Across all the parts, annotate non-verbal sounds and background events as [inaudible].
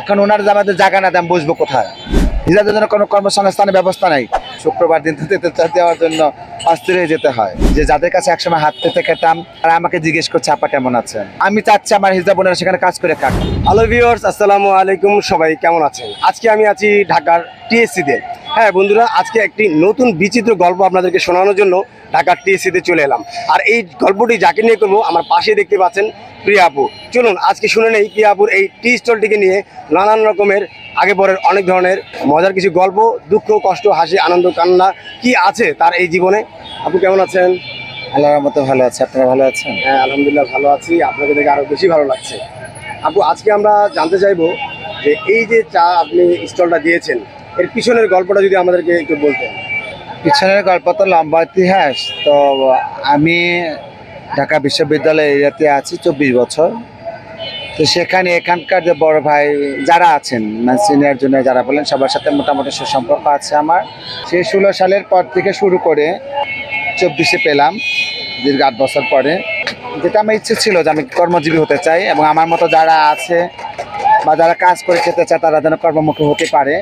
এখন ওনার আমাদের জায়গা না দাম বসবো কোথায়। নিজেদের জন্য কোনো কর্মসংস্থানের ব্যবস্থা নাই। শুক্রবার দিন দেওয়ার জন্য অস্থির হয়ে যেতে হয়। যে যাদের কাছে একসময় হাত পেতে খেতাম, তারা আমাকে জিজ্ঞেস করছে, আপা কেমন আছেন? আমি চাচ্ছি আমার হিজা বোনেরা সেখানে কাজ করে খাক হ্যালো ভিউয়ার্স আসসালামু আলাইকুম, সবাই কেমন আছেন? আজকে আমি আছি ঢাকার টিএসসিতে হ্যাঁ বন্ধুরা আজকে একটি নতুন বিচিত্র গল্প আপনাদেরকে শোনানোর জন্য ঢাকার টিএসসিতে চলে এলাম। আর এই গল্পটি যাকে নিয়ে করব আমার পাশে দেখতে পাচ্ছেন প্রিয়া আপু চলুন আজকে শুনে নেই প্রিয়া আপুর এই টি স্টলটিকে নিয়ে নানান রকমের আগে পরের অনেক ধরনের মজার কিছু গল্প দুঃখ কষ্ট হাসি আনন্দ কান্না কি আছে তার এই জীবনে? আপু কেমন আছেন? আল্লাহর মতো ভালো আছে। আপনারা ভালো আছেন? হ্যাঁ আলহামদুলিল্লাহ ভালো আছি। আপনাকে দেখে আরও বেশি ভালো লাগছে। আপু আজকে আমরা জানতে চাইব যে এই যে চা আপনি স্টলটা দিয়েছেন এর পিছনের গল্পটা যদি আমাদেরকে একটু বলতেন। পিছনের গল্প তো লম্বা ইতিহাস। তো আমি ঢাকা বিশ্ববিদ্যালয় এরিয়াতে আছি চব্বিশ বছর। তো সেখানে এখানকার যে বড় ভাই যারা আছেন মানে সিনিয়র জুনিয়র যারা বলেন, সবার সাথে মোটামুটি সুসম্পর্ক আছে আমার। সেই ষোলো সালের পর থেকে শুরু করে চব্বিশে পেলাম, দীর্ঘ আট বছর পরে। যেটা আমার ইচ্ছে ছিল যে আমি কর্মজীবী হতে চাই এবং আমার মতো যারা আছে বা যারা কাজ করে খেতে চায়, তারা যেন কর্মমুখী হতে পারে।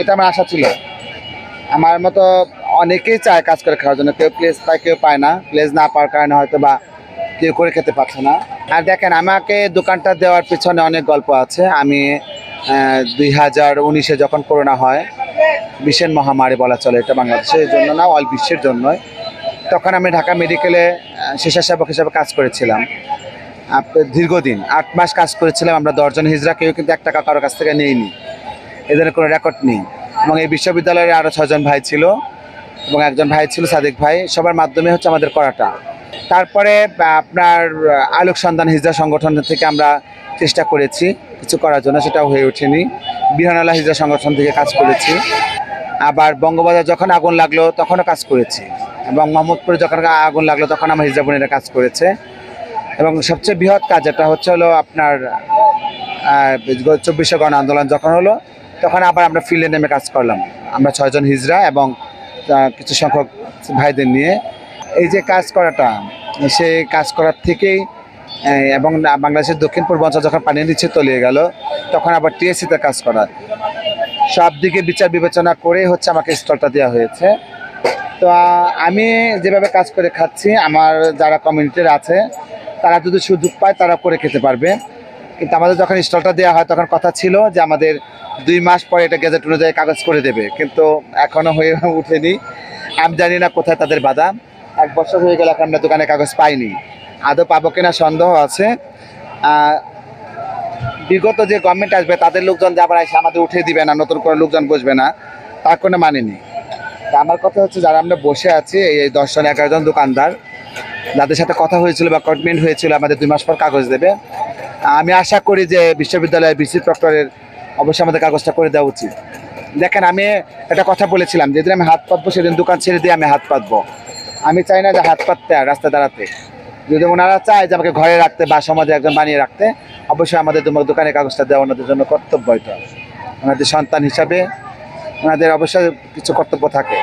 এটা আমার আশা ছিল। আমার মতো অনেকেই চায় কাজ করে খাওয়ার জন্য। কেউ প্লেস পায়, কেউ পায় না। প্লেস না পাওয়ার কারণে হয়তো বা কেউ করে খেতে পারছে না। আর দেখেন, আমাকে দোকানটা দেওয়ার পিছনে অনেক গল্প আছে। আমি দুই হাজার উনিশে যখন করোনা হয় বিশ্বের মহামারী বলা চলে এটা বাংলাদেশের জন্য না অল বিশ্বের জন্যই। তখন আমি ঢাকা মেডিকেলে স্বেচ্ছাসেবক হিসাবে কাজ করেছিলাম। দীর্ঘদিন, আট মাস কাজ করেছিলাম। আমরা দশজন হিজরা কেউ কিন্তু এক টাকা কারও কাছ থেকে নেইনি। এদের কোনো রেকর্ড নেই। এবং এই বিশ্ববিদ্যালয়ের আরও ছজন ভাই ছিল এবং একজন ভাই ছিল সাদিক ভাই। সবার মাধ্যমে হচ্ছে আমাদের করাটা। তারপরে আপনার আলোক সন্ধান হিজড়া সংগঠন থেকে আমরা চেষ্টা করেছি কিছু করার জন্য, সেটাও হয়ে ওঠেনি। বিহানালা হিজড়া সংগঠন থেকে কাজ করেছি। আবার বঙ্গবাজার যখন আগুন লাগল, তখনও কাজ করেছি। এবং মোহাম্মদপুরে যখন আগুন লাগল, তখন আমার হিজড়া বোনেরা কাজ করেছে। এবং সবচেয়ে বৃহৎ কাজ যেটা হচ্ছে হলো আপনার চব্বিশে গণ আন্দোলন যখন হলো তখন আবার আমরা ফিল্ডে নেমে কাজ করলাম। আমরা ছয়জন হিজরা এবং কিছু সংখ্যক ভাইদের নিয়ে। এই যে কাজ করাটা সে কাজ করার থেকেই এবং বাংলাদেশের দক্ষিণ পূর্বাঞ্চল যখন পানির নিচে তলিয়ে গেল, তখন আবার টিএসসিতে কাজ করা। সব দিকে বিচার বিবেচনা করে হচ্ছে আমাকে স্টলটা দেওয়া হয়েছে। তো আমি যেভাবে কাজ করে খাচ্ছি, আমার যারা কমিউনিটির আছে, তারা যদি সুযোগ পায়, তারা করে খেতে পারবে। কিন্তু আমাদের যখন স্টলটা দেওয়া হয়, তখন কথা ছিল যে আমাদের দুই মাস পরে এটা গেজেট অনুযায়ী কাগজ করে দেবে। কিন্তু এখনও হয়ে [laughs] উঠেনি আমি জানি না কোথায় তাদের বাধা। এক বছর হয়ে গেল এখন আমরা দোকানে কাগজ পাইনি। আদৌ পাবো কিনা সন্দেহ আছে। বিগত যে গভর্নমেন্ট আসবে, তাদের লোকজন যে আবার এসে আমাদের উঠে দিবে না, নতুন করে লোকজন বসবে না, তার কোনো মানে নেই। আমার কথা হচ্ছে, যারা আমরা বসে আছি, এই দশজন এগারো জন দোকানদার, যাদের সাথে কথা হয়েছিল বা কমিটমেন্ট হয়েছিল, আমাদের দুই মাস পর কাগজ দেবে। আমি আশা করি যে বিশ্ববিদ্যালয়ের বিসি প্রক্টরের অবশ্যই আমাদের কাগজটা করে দেওয়া উচিত। দেখেন, আমি একটা কথা বলেছিলাম, যেদিন আমি হাত পাতবো, সেদিন দোকান ছেড়ে দিয়ে আমি হাত পাতবো। আমি চাই না যে হাত পাততে আর রাস্তায় দাঁড়াতে। যদি ওনারা চায় যে আমাকে ঘরে রাখতে বা সমাজে একজন বানিয়ে রাখতে, অবশ্যই আমাদের তোমার দোকানের কাগজটা দেওয়া ওনাদের জন্য কর্তব্য এটা। ওনাদের সন্তান হিসাবে ওনাদের অবশ্যই কিছু কর্তব্য থাকে।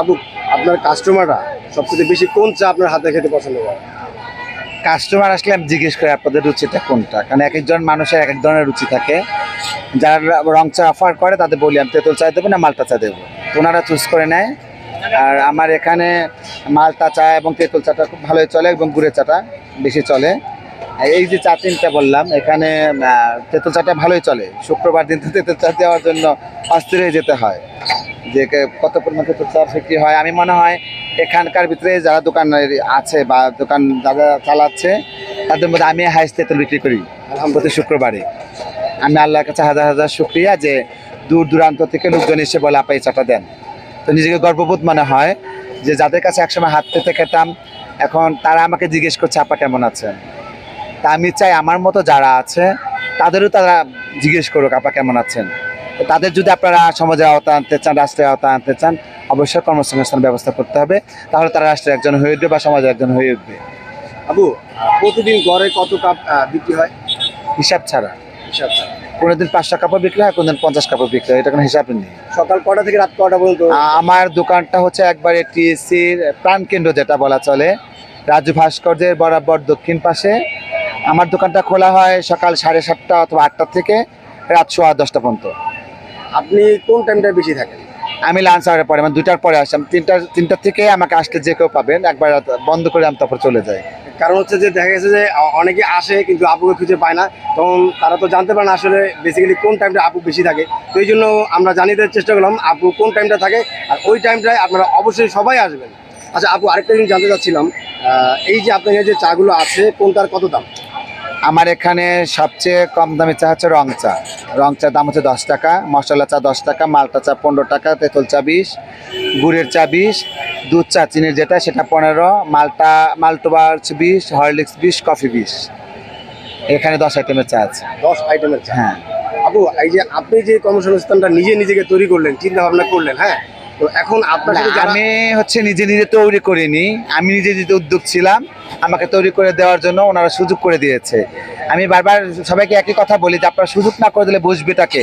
আপু আপনার কাস্টমাররা সবচেয়ে বেশি কোন চা আপনার হাতে খেতে পছন্দ করে? কাস্টমার আসলে আমি জিজ্ঞেস করি আপনাদের রুচিটা কোনটা? কারণ এক একজন মানুষের এক এক ধরনের রুচি থাকে। যারা রং চা অফার করে, তাদের বলি, আমি তেঁতুল চা দেবো না মালটা চা দেবো? ওনারা চুজ করে নেয়। আর আমার এখানে মালটা চা এবং তেঁতুল চাটা খুব ভালোই চলে এবং গুড়ের চাটা বেশি চলে। এই যে চা তিনটা বললাম, এখানে তেঁতুল চাটা ভালোই চলে। শুক্রবার দিন তো তেঁতুল চা দেওয়ার জন্য অস্থির হয়ে যেতে হয়। যে কত পরিমাণ চা বিক্রি হয় আমি মনে হয় এখানকার ভিতরে যারা দোকান আছে বা দোকান যারা চালাচ্ছে তাদের মধ্যে আমি হাইস্ট তেঁতুল বিক্রি করি প্রতি শুক্রবারে। আমি আল্লাহর কাছে হাজার হাজার শুক্রিয়া যে দূর দূরান্ত থেকে লোকজন এসে বলে আপা এই চাটা দেন। তো নিজেকে গর্ববোধ মনে হয় যে যাদের কাছে একসময় হাত পেতে খেতাম এখন তারা আমাকে জিজ্ঞেস করছে আপা কেমন আছেন? তা আমি চাই আমার মতো যারা আছে তাদেরও তারা জিজ্ঞেস করুক আপা কেমন আছেন? তাদের যদি আপনারা সমাজের আওতা আনতে চান রাষ্ট্রের আওতা আনতে চান অবশ্যই কর্মসংস্থান ব্যবস্থা করতে হবে। তাহলে তারা রাষ্ট্রের একজন হয়ে উঠবে বা সমাজের একজন হয়ে উঠবে। আপু প্রতিদিন গড়ে কত কাপ বিক্রি হয়? হিসাব ছাড়া। হিসাব ছাড়া। কোনোদিন পাঁচশো কাপড় বিক্রি হয় কোনোদিন পঞ্চাশ কাপড় বিক্রি হয় এটা কোনো হিসাব নেই। সকাল কটা থেকে রাত কটা পর্যন্ত? আমার দোকানটা হচ্ছে একবারে টিএসসির প্রাণকেন্দ্র যেটা বলা চলে রাজু ভাস্কর্যের বরাবর দক্ষিণ পাশে। আমার দোকানটা খোলা হয় সকাল সাড়ে সাতটা অথবা আটটা থেকে রাত সোয়া দশটা পর্যন্ত। আপনি কোন টাইমটা বেশি থাকেন? আমি লাঞ্চ আওয়ারের পরে মানে দুটার পরে আসলাম তিনটা তিনটার থেকে আমাকে আসলে যে কেউ পাবেন একবার বন্ধ করে আমি তারপর চলে যাই। কারণ হচ্ছে যে দেখা গেছে যে অনেকে আসে কিন্তু আপুকে খুঁজে পায় না। তখন তারা তো জানতে পারে না আসলে বেসিক্যালি কোন টাইমটা আপু বেশি থাকে। তো এই জন্য আমরা জানিয়ে দেওয়ার চেষ্টা করলাম আপু কোন টাইমটা থাকে আর ওই টাইমটায় আপনারা অবশ্যই সবাই আসবেন। আচ্ছা আপু আরেকটা জিনিস জানতে চাচ্ছিলাম এই যে আপনার যে চাগুলো আছে কোনটার কত দাম? আমার এখানে সবচেয়ে কম দামি চা হচ্ছে রং চা। রং চা দাম হচ্ছে দশ টাকা মশলা চা দশ টাকা মালটা চা পনেরো টাকা তেঁতুল চা বিশ গুড়ের চা বিশ দুধ চা চিনির যেটা সেটা পনেরো মালটা মালটোবা হচ্ছে বিশ হরলিক্স বিশ কফি বিশ। এখানে দশ আইটেমের চা আছে। দশ আইটেমের চা? হ্যাঁ। আপু এই যে আপনি যে কর্মসংস্থানটা নিজে নিজেকে তৈরি করলেন চিন্তা ভাবনা করলেন হ্যাঁ? তো এখন আপনার আমি হচ্ছে নিজে নিজে তৈরি করিনি। আমি নিজে নিজে উদ্যোগ ছিলাম আমাকে তৈরি করে দেওয়ার জন্য ওনারা সুযোগ করে দিয়েছে। আমি বারবার সবাইকে একই কথা বলি যে আপনারা সুযোগ না করে দিলে বুঝবেটাকে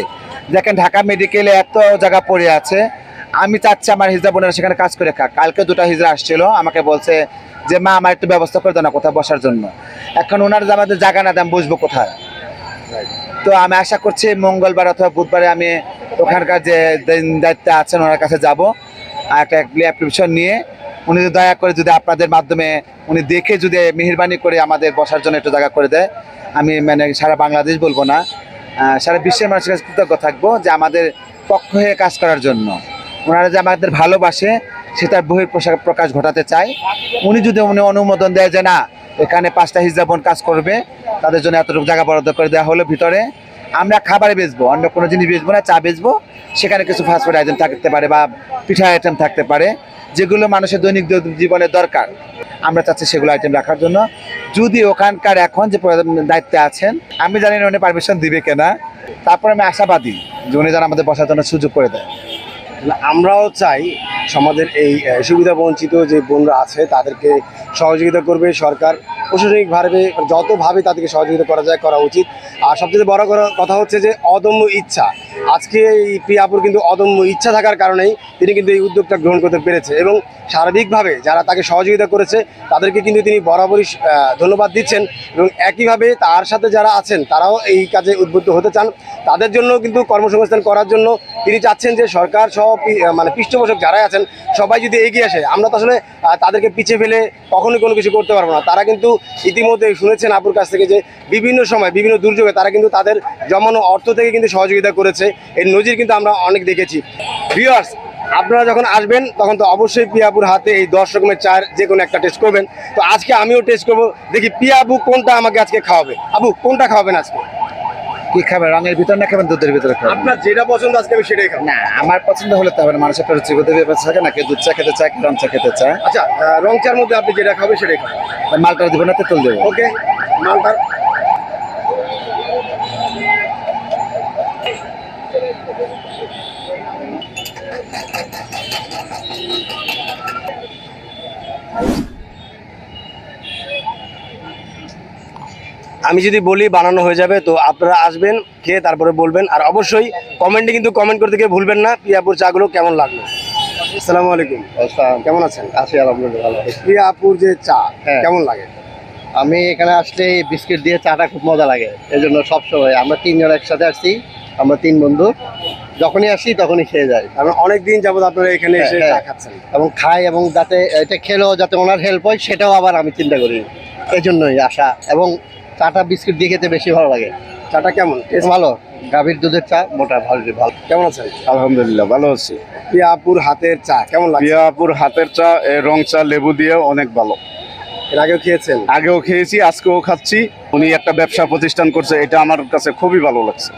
দেখেন ঢাকা মেডিকেলে এত জায়গা পড়ে আছে। আমি চাচ্ছি আমার হিজড়া বোনেরা সেখানে কাজ করে খাক। কালকে দুটো হিজড়া আসছিল আমাকে বলছে যে মা আমার একটু ব্যবস্থা করে দাও না কোথাও বসার জন্য। এখন ওনারা আমাদের জায়গা না দাম বসবো কোথায়। তো আমি আশা করছি মঙ্গলবার অথবা বুধবারে আমি ওখানকার যে দায়িত্ব- আছেন, ওনার কাছে যাব। আর একটা অ্যাপ্লিকেশন নিয়ে। উনি দয়া করে যদি আপনাদের মাধ্যমে উনি দেখে যদি মেহরবানি করে আমাদের বসার জন্য একটু জায়গা করে দেয়, আমি মানে সারা বাংলাদেশ বলব না। সারা বিশ্বের মানুষের কাছে কৃতজ্ঞ থাকব যে আমাদের পক্ষ হয়ে কাজ করার জন্য। ওনারা যে আমাদের ভালোবাসে সেটার বহির প্রকাশ ঘটাতে চায়। উনি যদি উনি অনুমোদন দেয় যে না এখানে পাঁচটা হিজাবন কাজ করবে। তাদের জন্য এতটুকু জায়গা বরাদ্দ করে দেওয়া হলো ভিতরে। আমরা খাবারে বেচবো, অন্য কোনো জিনিস বেচবো না, চা বেচবো। সেখানে কিছু ফাস্টফুড আইটেম থাকতে পারে বা পিঠা আইটেম থাকতে পারে। যেগুলো মানুষের দৈনিক জীবনে দরকার। আমরা চাচ্ছি সেগুলো আইটেম রাখার জন্য। যদি ওখানকার এখন যে দায়িত্বে আছেন, আমি জানি না উনি পারমিশন দিবে কিনা। তারপর আমি আশাবাদী যে উনি যেন আমাদের বসার জন্য সুযোগ করে দেয়। আমরাও চাই সমাজের এই সুবিধা বঞ্চিত যে বোনরা আছে, তাদেরকে সহযোগিতা করবে সরকার। প্রশাসনিকভাবে যতভাবে তাদেরকে সহযোগিতা করা যায়, করা উচিত। আর সবচেয়ে বড় কথা হচ্ছে যে অদম্য ইচ্ছা। আজকে এই প্রিয়াপুর কিন্তু অদম্য ইচ্ছা থাকার কারণেই তিনি কিন্তু এই উদ্যোগটা গ্রহণ করতে পেরেছে এবং সার্বিকভাবে যারা তাকে সহযোগিতা করেছে, তাদেরকে কিন্তু তিনি বরাবরই ধন্যবাদ দিচ্ছেন এবং একইভাবে তার সাথে যারা আছেন, তারাও এই কাজে উদ্বুদ্ধ হতে চান। তাদের জন্য কিন্তু কর্মসংস্থান করার জন্য তিনি চাচ্ছেন যে সরকার সহ মানে পৃষ্ঠপোষক যারাই আছেন, সবাই যদি এগিয়ে আসে, আমরা তো আসলে তাদেরকে পিছিয়ে ফেলে কখনোই কোনো কিছু করতে পারব না। তারা কিন্তু ইতিমধ্যে শুনেছেন আপুর কাছ থেকে যে বিভিন্ন সময়, বিভিন্ন দুর্যোগে তারা কিন্তু তাদের জমানো অর্থ থেকে কিন্তু সহযোগিতা করেছে। এর নজির কিন্তু আমরা অনেক দেখেছি। ভিউয়ার্স আপনারা যখন আসবেন তখন তো অবশ্যই পিয়াপুর হাতে এই দশ রকমের চার যে কোনো একটা টেস্ট করবেন। তো আজকে আমিও টেস্ট করব। দেখি পিয়াবু কোনটা আমাকে আজকে খাওয়াবে। আবু কোনটা খাওয়াবেন আজকে? কি খাবেন রঙের ভিতর না খাবেন দুধের ভিতরে খাবেন আপনার যেটা পছন্দ আজকে আমি সেটাই খাব। না আমার পছন্দ হলে তো হবে মানুষের একটা রুচিগত ব্যাপার থাকে না কেউ দুধ চা খেতে চায় রং চা খেতে চায়। আচ্ছা রং চার মধ্যে আপনি যেটা খাবেন সেটাই খাবেন। মালটা দিব না তেঁতুল দেবো। ওকে মালটার আমি যদি বলি বানানো হয়ে যাবে তো আপনারা আসবেন খেয়ে তারপরে বলবেন। আর অবশ্যই কমেন্টে কিন্তু কমেন্ট করতে গিয়ে ভুলবেন না পিয়াপুর চাগুলো কেমন লাগল? আসসালামু আলাইকুম। কেমন আছেন? আছি আলহামদুলিল্লাহ ভালো পিয়াপুর যে চা হ্যাঁ। কেমন লাগে? আমি এখানে আসলে বিস্কিট দিয়ে চাটা খুব মজা লাগে এই জন্য সবসময় আমরা তিনজন একসাথে আসছি। আমরা তিন বন্ধু যখনই আসি তখনই খেয়ে যাই। কারণ অনেক দিন যাবত আপনারা এখানে হ্যাঁ, এসে হ্যাঁ। চা খাচ্ছেন। এবং খাই এবং যাতে এটা খেলেও যাতে ওনার হেল্প হয় সেটাও আবার আমি চিন্তা করি। এই জন্যই আসা। এবং চাটা বিস্কিট দিয়ে খেতে বেশি ভালো লাগে। চাটা কেমন? টেস্ট ভালো। গাভীর দুধের চা মোটা ভালো ভালো। কেমন আছেন আলহামদুলিল্লাহ ভালো আছি। পিয়াপুর হাতের চা কেমন লাগে পিয়াপুর হাতের চা রং চা লেবু দিয়ে অনেক ভালো। এর আগেও খেয়েছেন? আগেও খেয়েছি আজকেও খাচ্ছি। উনি একটা ব্যবসা প্রতিষ্ঠান করছে এটা আমার কাছে খুবই ভালো লাগছে।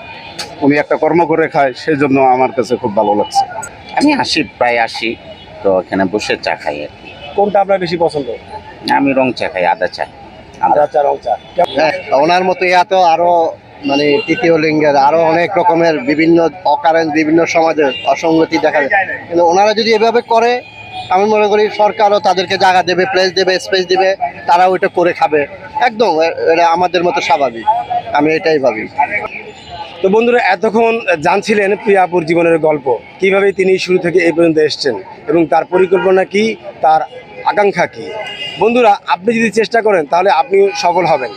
উনি একটা কর্ম করে খায় সেই জন্য আমার কাছে খুব ভালো লাগছে। আমি আসি প্রায় আসি তো এখানে বসে চা খাই আর কি। কোনটা আপনার বেশি পছন্দ? আমি রং চা খাই আদা চা। আদা চা রং চা। হ্যাঁ ওনার মতো এত আরও মানে তৃতীয় লিঙ্গের আরও অনেক রকমের বিভিন্ন অকারেন্স বিভিন্ন সমাজের অসঙ্গতি দেখা যায়। কিন্তু ওনারা যদি এভাবে করে আমি মনে করি সরকারও তাদেরকে জায়গা দেবে প্লেস দেবে স্পেস দেবে তারা ওইটা করে খাবে। একদম এটা আমাদের মতো স্বাভাবিক। আমি এটাই ভাবি। তো বন্ধুরা, এতক্ষণ জানছিলেন প্রিয়াপুর জীবনের গল্প। কীভাবে তিনি শুরু থেকে এই পর্যন্ত এসেছেন এবং তার পরিকল্পনা কি, তার আকাঙ্ক্ষা কি? বন্ধুরা, আপনি যদি চেষ্টা করেন, তাহলে আপনি সফল হবেন।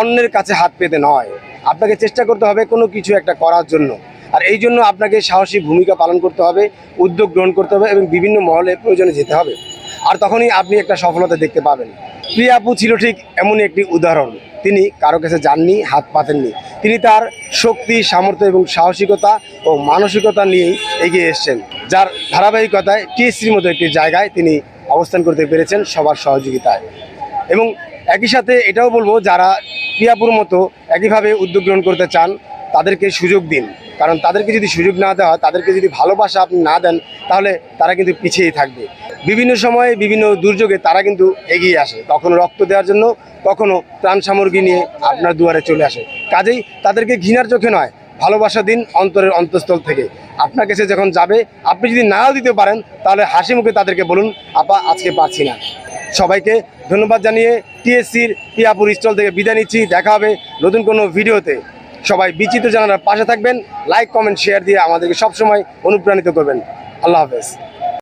অন্যের কাছে হাত পেতে নয়। আপনাকে চেষ্টা করতে হবে কোনো কিছু একটা করার জন্য। আর এই জন্য আপনাকে সাহসী ভূমিকা পালন করতে হবে, উদ্যোগ গ্রহণ করতে হবে এবং বিভিন্ন মহলে প্রয়োজনে যেতে হবে। আর তখনই আপনি একটা সফলতা দেখতে পাবেন। প্রিয়া আপু ছিল ঠিক এমনই একটি উদাহরণ। তিনি কারও কাছে যাননি, হাত পাতেননি। তিনি তার শক্তি, সামর্থ্য এবং সাহসিকতা ও মানসিকতা নিয়েই এগিয়ে এসেছেন, যার ধারাবাহিকতায় টিএসসির মতো একটি জায়গায় তিনি অবস্থান করতে পেরেছেন সবার সহযোগিতায়। এবং একই সাথে এটাও বলব, যারা প্রিয়াপুর মতো একইভাবে উদ্যোগ গ্রহণ করতে চান, তাদেরকে সুযোগ দিন। কারণ তাদেরকে যদি সুযোগ না দেওয়া তাদেরকে যদি ভালোবাসা আপনি না দেন, তাহলে তারা কিন্তু পিছিয়েই থাকবে। বিভিন্ন সময়ে বিভিন্ন দুর্যোগে তারা কিন্তু এগিয়ে আসে। কখনো রক্ত দেওয়ার জন্য, কখনো ত্রাণ সামগ্রী নিয়ে আপনার দুয়ারে চলে আসে। কাজেই তাদেরকে ঘৃণার চোখে নয়, ভালোবাসা দিন অন্তরের অন্তঃস্থল থেকে। আপনার কাছে যখন যাবে, আপনি যদি নাও দিতে পারেন, তাহলে হাসি মুখে তাদেরকে বলুন, আপা, আজকে পারছি না। সবাইকে ধন্যবাদ জানিয়ে টিএসসির পিয়াপুর স্টল থেকে বিদায় নিচ্ছি। দেখা হবে নতুন কোনো ভিডিওতে। সবাই বিচিত্র জানার পাশে থাকবেন, লাইক, কমেন্ট, শেয়ার দিয়ে আমাদেরকে সবসময় অনুপ্রাণিত করবেন। আল্লাহ হাফেজ।